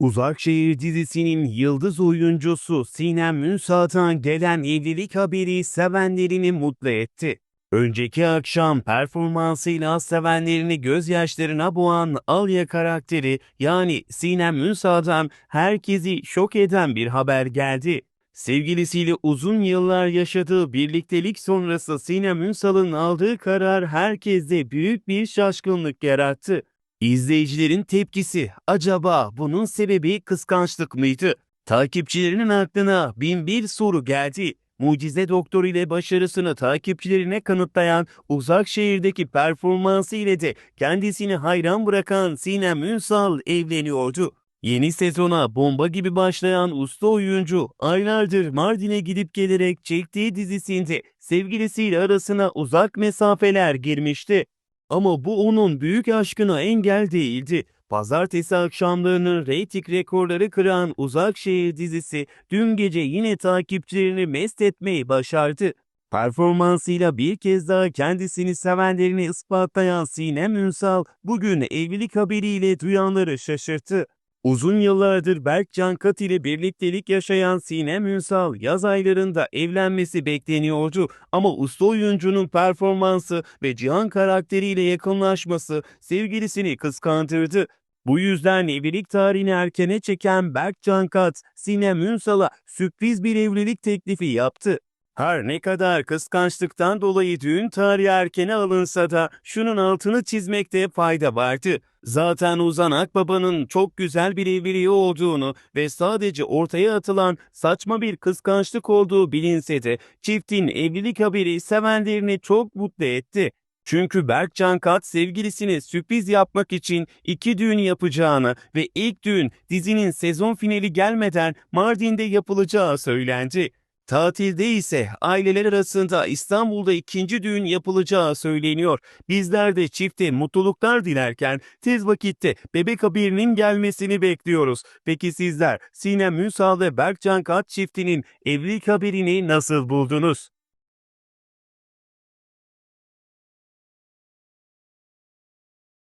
Uzak Şehir dizisinin yıldız oyuncusu Sinem Ünsat'tan gelen evlilik haberi sevenlerini mutlu etti. Önceki akşam performansıyla sevenlerini gözyaşlarına boğan Alya karakteri yani Sinem Ünsat'tan herkesi şok eden bir haber geldi. Sevgilisiyle uzun yıllar yaşadığı birliktelik sonrası Sinem Ünsal'ın aldığı karar herkeste büyük bir şaşkınlık yarattı. İzleyicilerin tepkisi acaba bunun sebebi kıskançlık mıydı? Takipçilerinin aklına bin bir soru geldi. Mucize Doktor ile başarısını takipçilerine kanıtlayan uzak şehirdeki performansı ile de kendisini hayran bırakan Sinem Ünsal evleniyordu. Yeni sezona bomba gibi başlayan usta oyuncu aylardır Mardin'e gidip gelerek çektiği dizisinde sevgilisiyle arasına uzak mesafeler girmişti. Ama bu onun büyük aşkına engel değildi. Pazartesi akşamlarının reyting rekorları kıran Uzak Şehir dizisi dün gece yine takipçilerini mest etmeyi başardı. Performansıyla bir kez daha kendisini sevenlerini ispatlayan Sinem Ünsal bugün evlilik haberiyle duyanları şaşırttı. Uzun yıllardır Berkcan Kat ile birliktelik yaşayan Sinem Ünsal yaz aylarında evlenmesi bekleniyordu ama usta oyuncunun performansı ve Cihan karakteriyle yakınlaşması sevgilisini kıskandırdı. Bu yüzden evlilik tarihini erkene çeken Berkcan Kat, Sinem Ünsal'a sürpriz bir evlilik teklifi yaptı. Her ne kadar kıskançlıktan dolayı düğün tarihi erkene alınsa da şunun altını çizmekte fayda vardı. Zaten Ozan Akbaba'nın çok güzel bir evliliği olduğunu ve sadece ortaya atılan saçma bir kıskançlık olduğu bilinse de çiftin evlilik haberi sevenlerini çok mutlu etti. Çünkü Berkcan Kat sevgilisine sürpriz yapmak için iki düğün yapacağını ve ilk düğün dizinin sezon finali gelmeden Mardin'de yapılacağı söylendi. Tatilde ise aileler arasında İstanbul'da ikinci düğün yapılacağı söyleniyor. Bizler de çifte mutluluklar dilerken tez vakitte bebek haberinin gelmesini bekliyoruz. Peki sizler Sinem Ünsal ve Berkcan Kat çiftinin evlilik haberini nasıl buldunuz?